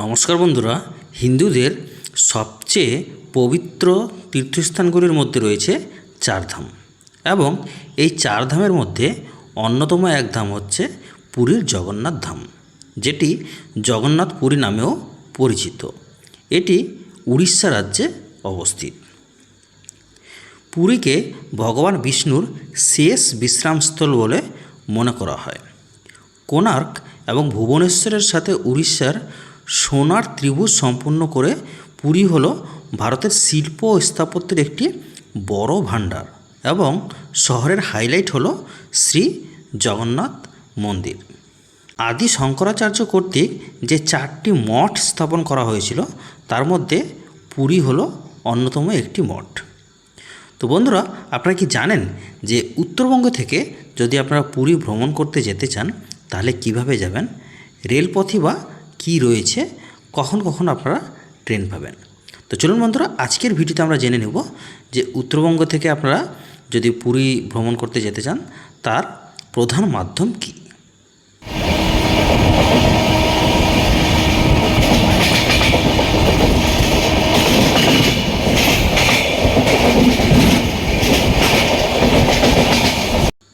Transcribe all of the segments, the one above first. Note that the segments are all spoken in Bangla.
নমস্কার বন্ধুরা, হিন্দুদের সবচেয়ে পবিত্র তীর্থস্থানগুলির মধ্যে রয়েছে চারধাম এবং এই চারধামের মধ্যে অন্যতম এক ধাম হচ্ছে পুরীর জগন্নাথ ধাম, যেটি জগন্নাথ পুরী নামেও পরিচিত। এটি উড়িষ্যা রাজ্যে অবস্থিত। পুরীকে ভগবান বিষ্ণুর শেষ বিশ্রামস্থল বলে মনে করা হয়। কোণার্ক এবং ভুবনেশ্বরের সাথে উড়িষ্যার সোনার ত্রিভুজ সম্পূর্ণ করে পুরী হল ভারতের শিল্প ও স্থাপত্যের একটি বড় ভাণ্ডার এবং শহরের হাইলাইট হলো শ্রী জগন্নাথ মন্দির। আদি শঙ্করাচার্য কর্তৃক যে চারটি মঠ স্থাপন করা হয়েছিল, তার মধ্যে পুরী হলো অন্যতম একটি মঠ। তো বন্ধুরা, আপনারা কি জানেন যে উত্তরবঙ্গ থেকে যদি আপনারা পুরী ভ্রমণ করতে যেতে চান, তাহলে কীভাবে যাবেন? রেলপথই বা কী রয়েছে? কখন কখন আপনারা ট্রেন পাবেন? তো চলুন বন্ধুরা, আজকের ভিডিওতে আমরা জেনে নেব যে উত্তরবঙ্গ থেকে আপনারা যদি পুরী ভ্রমণ করতে যেতে চান, তার প্রধান মাধ্যম কী?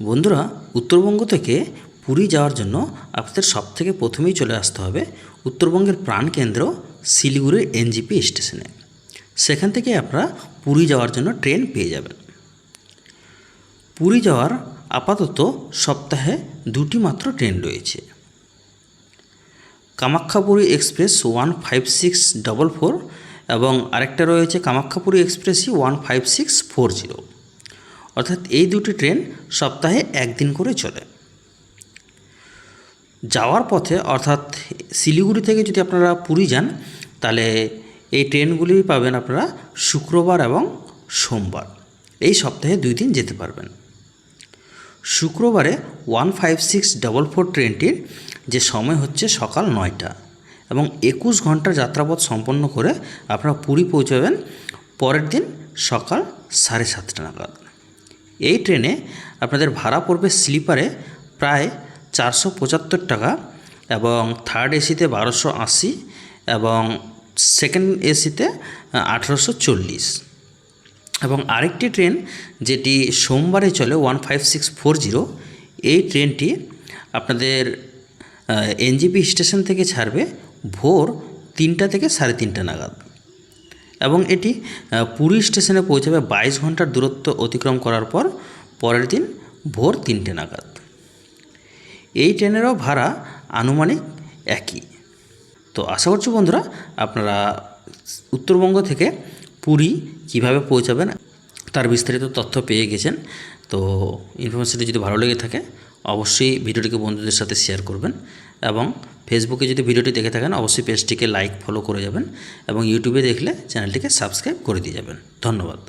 বন্ধুরা, উত্তরবঙ্গ থেকে পুরী যাওয়ার জন্য আপনাদের সব থেকে প্রথমেই চলে আসতে হবে উত্তরবঙ্গের প্রাণকেন্দ্র শিলিগুড়ির এনজিপি স্টেশনে। সেখান থেকে আপনারা পুরী যাওয়ার জন্য ট্রেন পেয়ে যাবেন। পুরী যাওয়ার আপাতত সপ্তাহে দুটি মাত্র ট্রেন রয়েছে। Kamakhyapuri express one five six double four এবং আরেকটা রয়েছে Kamakhyapuri এক্সপ্রেসই one five six four zero. অর্থাৎ এই দুটি ট্রেন সপ্তাহে একদিন করে চলে। যাওয়ার পথে অর্থাৎ শিলিগুড়ি থেকে যদি আপনারা পুরী যান, তাহলে এই ট্রেনগুলি পাবেন আপনারা শুক্রবার এবং সোমবার। এই সপ্তাহে দুই দিন যেতে পারবেন। শুক্রবারে one five six double four ট্রেনটির যে সময় হচ্ছে সকাল নয়টা এবং একুশ ঘণ্টার যাত্রাপথ সম্পন্ন করে আপনারা পুরী পৌঁছাবেন, পরের দিন সকাল সাড়ে সাতটা নাগাদ। এই ট্রেনে আপনাদের ভাড়া পড়বে স্লিপারে প্রায় চারশো পঁচাত্তর টাকা এবং থার্ড এসিতে বারোশো আশি এবং সেকেন্ড এসিতে আঠেরোশো চল্লিশ। এবং আরেকটি ট্রেন যেটি সোমবারে চলে one five six four zero, এই ট্রেনটি আপনাদের এনজিপি স্টেশন থেকে ছাড়বে ভোর তিনটা থেকে সাড়ে তিনটা নাগাদ। এবং এটি পুরী স্টেশনে পৌঁছাবে বাইশ ঘণ্টার দূরত্ব অতিক্রম করার পর পরের দিন ভোর তিনটে নাগাদ। এই ট্রেনেরও ভাড়া আনুমানিক একই। তো আশা করছি বন্ধুরা, আপনারা উত্তরবঙ্গ থেকে পুরী কীভাবে পৌঁছাবেন তার বিস্তারিত তথ্য পেয়ে গেছেন। তো ইনফরমেশনটি যদি ভালো লেগে থাকে, অবশ্যই ভিডিওটিকে বন্ধুদের সাথে শেয়ার করবেন এবং ফেসবুকে যদি ভিডিওটি দেখে থাকেন, অবশ্যই পেজটিকে লাইক ফলো করে যাবেন এবং ইউটিউবে দেখলে চ্যানেলটিকে সাবস্ক্রাইব করে দিয়ে যাবেন। ধন্যবাদ।